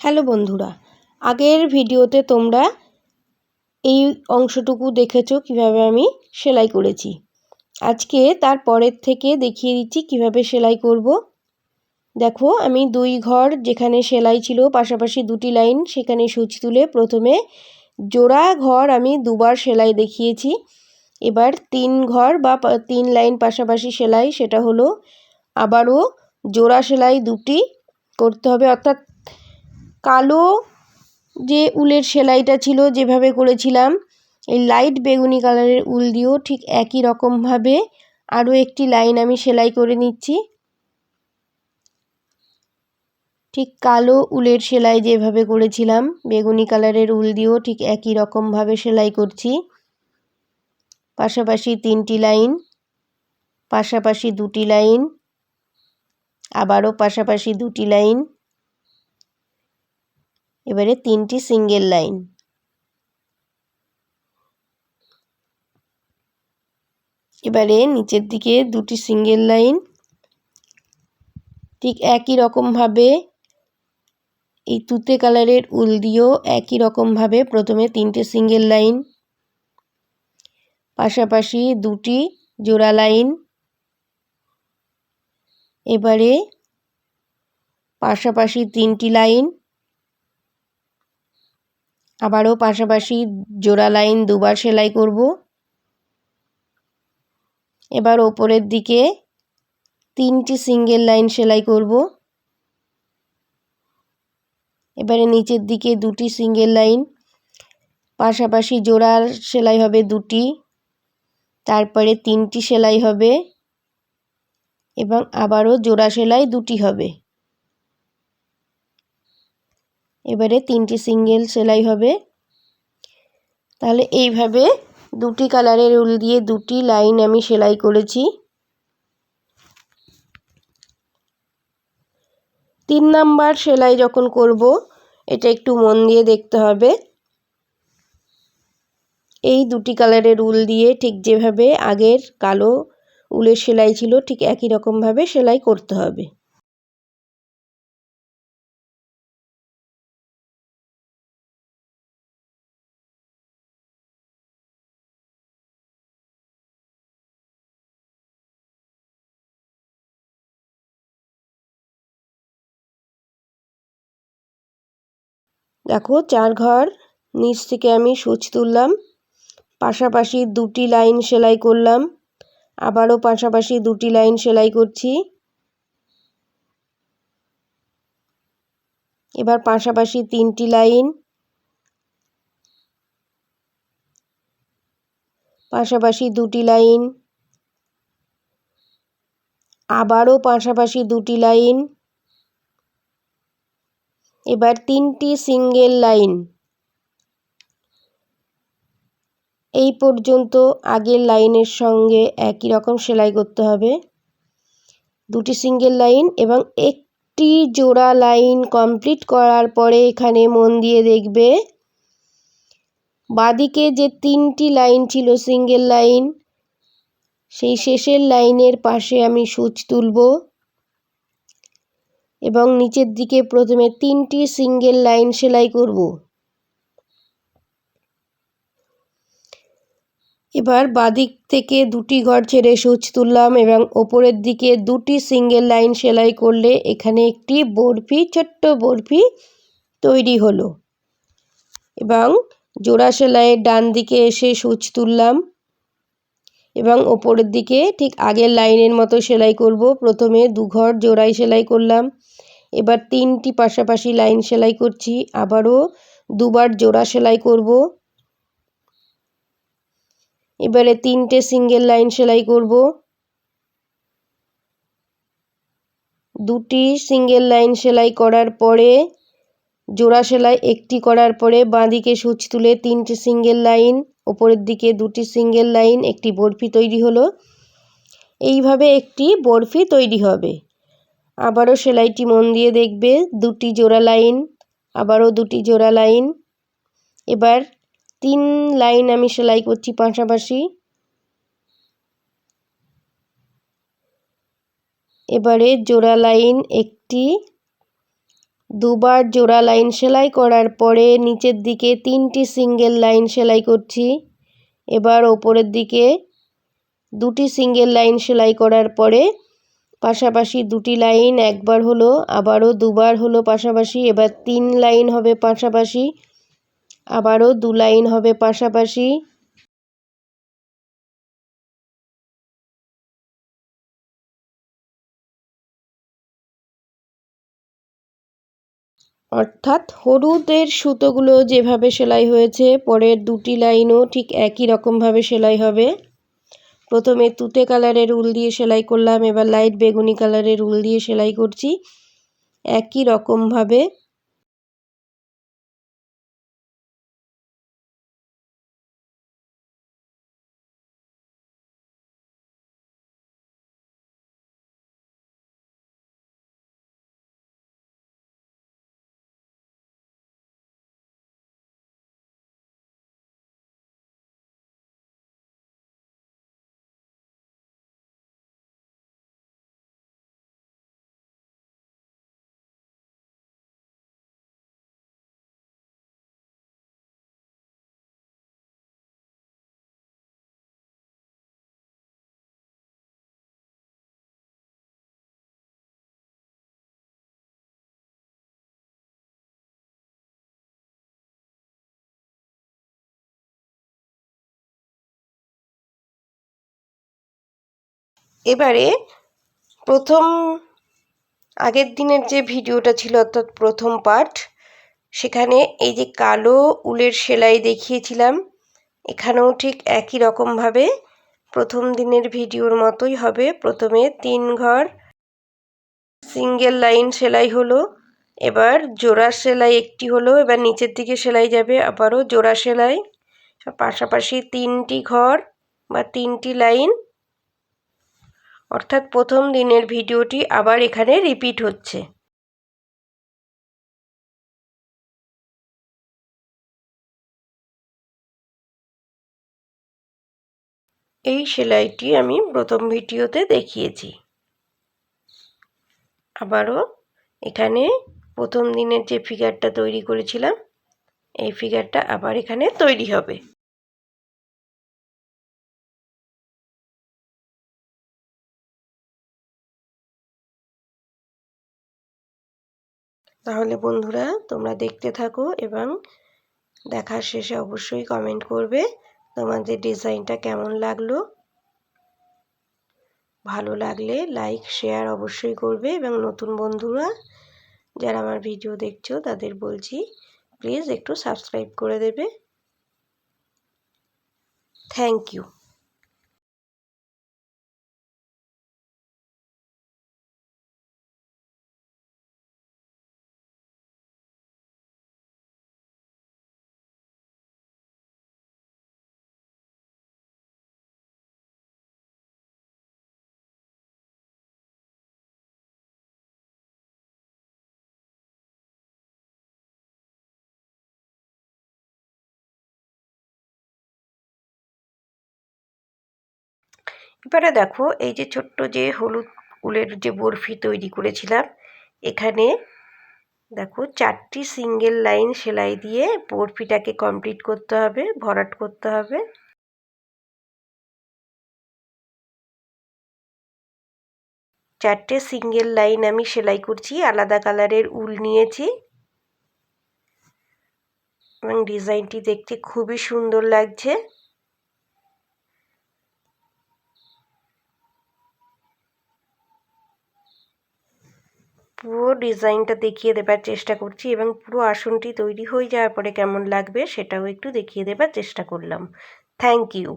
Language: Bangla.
হ্যালো বন্ধুরা, আগের ভিডিওতে তোমরা এই অংশটুকু দেখেছ কীভাবে আমি সেলাই করেছি। আজকে তার পরের থেকে দেখিয়ে দিচ্ছি কীভাবে সেলাই করব। দেখো, আমি দুই ঘর যেখানে সেলাই ছিল, পাশাপাশি দুটি লাইন, সেখানে সুচ তুলে প্রথমে জোড়া ঘর আমি দুবার সেলাই দেখিয়েছি। এবার তিন ঘর বা তিন লাইন পাশাপাশি সেলাই, সেটা হলো আবারও জোড়া সেলাই দুটি করতে হবে, অর্থাৎ কালো যে উলের সেলাইটা ছিল, যেভাবে করেছিলাম, এই লাইট বেগুনি কালারের উল দিয়েও ঠিক একই রকমভাবে আরও একটি লাইন আমি সেলাই করে নিচ্ছি। ঠিক কালো উলের সেলাই যেভাবে করেছিলাম, বেগুনি কালারের উল দিয়েও ঠিক একই রকমভাবে সেলাই করছি। পাশাপাশি তিনটি লাইন পাশাপাশি দুটি লাইন আবারও পাশাপাশি দুটি লাইন এবারে তিনটি সিঙ্গেল লাইন এবারে নিচের দিকে দুটি সিঙ্গেল লাইন ঠিক একই রকমভাবে এই তুতে কালারের উল দিয়েও একই রকমভাবে প্রথমে তিনটে সিঙ্গেল লাইন পাশাপাশি দুটি জোড়া লাইন এবারে পাশাপাশি তিনটি লাইন আবারও পাশাপাশি জোড়া লাইন দুবার সেলাই করব। এবার ওপরের দিকে তিনটি সিঙ্গেল লাইন সেলাই করব। এবারে নিচের দিকে দুটি সিঙ্গেল লাইন, পাশাপাশি জোড়া সেলাই হবে দুটি, তারপরে তিনটি সেলাই হবে এবং আবারও জোড়া সেলাই দুটি হবে। এবারে তিনটি সিঙ্গেল সেলাই হবে। তাহলে এইভাবে দুটি কালারের উল দিয়ে দুটি লাইন আমি সেলাই করেছি। তিন নাম্বার সেলাই যখন করব, এটা একটু মন দিয়ে দেখতে হবে। এই দুটি কালারের উল দিয়ে ঠিক যেভাবে আগের কালো উলের সেলাই ছিল, ঠিক একই রকমভাবে সেলাই করতে হবে। দেখো, চার ঘর, নিচ থেকে আমি সুচ তুললাম। পাশাপাশি দুটি লাইন সেলাই করলাম। আবারও পাশাপাশি দুটি লাইন সেলাই করছি। এবার পাশাপাশি তিনটি লাইন। পাশাপাশি দুটি লাইন। আবারও পাশাপাশি দুটি লাইন। এবার তিনটি সিঙ্গেল লাইন। এই পর্যন্ত আগের লাইনের সঙ্গে একই রকম সেলাই করতে হবে। দুটি সিঙ্গেল লাইন এবং একটি জোড়া লাইন কমপ্লিট করার পরে এখানে মন দিয়ে দেখবে, বাদিকে যে তিনটি লাইন ছিল সিঙ্গেল লাইন, সেই শেষের লাইনের পাশে আমি সুচ তুলব। এবং নিচের দিকে প্রথমে তিনটি সিঙ্গেল লাইন সেলাই করব। এবার বাদিক থেকে দুটি ঘর ছেড়ে সুচ তুললাম এবং ওপরের দিকে দুটি সিঙ্গেল লাইন সেলাই করলে এখানে একটি বরফি, ছোট্ট বরফি তৈরি হলো। এবং জোড়া সেলাইয়ের ডান দিকে এসে সুচ তুললাম এবং ওপরের দিকে ঠিক আগের লাইনের মতো সেলাই করব। প্রথমে দু ঘর জোড়াই সেলাই করলাম। এবার তিনটি পাশাপাশি লাইন সেলাই করছি, আবারও দুবার জোড়া সেলাই করব। এবারে তিনটে সিঙ্গেল লাইন সেলাই করব। দুটি সিঙ্গেল লাইন সেলাই করার পরে, জোড়া সেলাই একটি করার পরে বাঁদিকে সুচ তুলে তিনটি সিঙ্গেল লাইন, ওপরের দিকে দুটি সিঙ্গেল লাইন, একটি বরফি তৈরি হলো। এইভাবে একটি বরফি তৈরি হবে। আবারও সেলাইটি মন দিয়ে দেখবে, দুটি জোড়া লাইন, আবারও দুটি জোড়া লাইন। এবার তিন লাইন আমি সেলাই করছি পাশাপাশি। এবারে জোড়া লাইন একটি, দুবার জোড়া লাইন সেলাই করার পরে নিচের দিকে তিনটি সিঙ্গেল লাইন সেলাই করছি। এবার ওপরের দিকে দুটি সিঙ্গেল লাইন সেলাই করার পরে পাশাপাশি দুটি লাইন, একবার হলো, আবারও দুবার হলো পাশাপাশি, এবার তিন লাইন হবে পাশাপাশি, আবারও দু লাইন হবে পাশাপাশি। অর্থাৎ হলুদের সুতোগুলো যেভাবে সেলাই হয়েছে, পরের দুটি লাইনও ঠিক একই রকমভাবে সেলাই হবে। প্রথমে তুতে কালারের উল দিয়ে সেলাই করলাম, এবার লাইট বেগুনি কালারের উল দিয়ে সেলাই করছি। একই রকমভাবে এবারে প্রথম, আগের দিনের যে ভিডিওটা ছিল অর্থাৎ প্রথম পার্ট সেখানে এই যে কালো উলের সেলাই দেখিয়েছিলাম, এখানেও ঠিক একই রকমভাবে প্রথম দিনের ভিডিওর মতোই হবে। প্রথমে তিন ঘর সিঙ্গেল লাইন সেলাই হলো, এবার জোড়া সেলাই একটি হলো, এবার নিচের দিকে সেলাই যাবে, আবারও জোড়া সেলাই। পাশাপাশি তিনটি ঘর বা তিনটি লাইন অর্থাৎ প্রথম দিনের ভিডিওটি আবার এখানে রিপিট হচ্ছে। এই সেলাইটি আমি প্রথম ভিডিওতে দেখিয়েছি। আবারও এখানে প্রথম দিনের যে ফিগারটা তৈরি করেছিলাম, এই ফিগারটা আবার এখানে তৈরি হবে। তাহলে বন্ধুরা তোমরা দেখতে থাকো এবং দেখার শেষে অবশ্যই কমেন্ট করবে তোমাদের ডিজাইনটা কেমন লাগল। ভালো লাগলে লাইক শেয়ার অবশ্যই করবে এবং নতুন বন্ধুরা যারা আমার ভিডিও দেখছ তাদের বলছি প্লিজ একটু সাবস্ক্রাইব করে দেবে। থ্যাংক ইউ এবারে দেখো, এই যে ছোট্ট যে হলুদ উলের যে বরফি তৈরি করেছিলাম, এখানে দেখো চারটি সিঙ্গেল লাইন সেলাই দিয়ে বরফিটাকে কমপ্লিট করতে হবে, ভরাট করতে হবে। চারটে সিঙ্গেল লাইন আমি সেলাই করছি, আলাদা কালারের উল নিয়েছি। এবং ডিজাইনটি দেখতে খুবই সুন্দর লাগছে। পুরো ডিজাইনটা দেখিয়ে দেবার চেষ্টা করছি এবং পুরো আসনটি তৈরি হয়ে যাওয়ার পরে কেমন লাগবে সেটাও একটু দেখিয়ে দেবার চেষ্টা করলাম। Thank you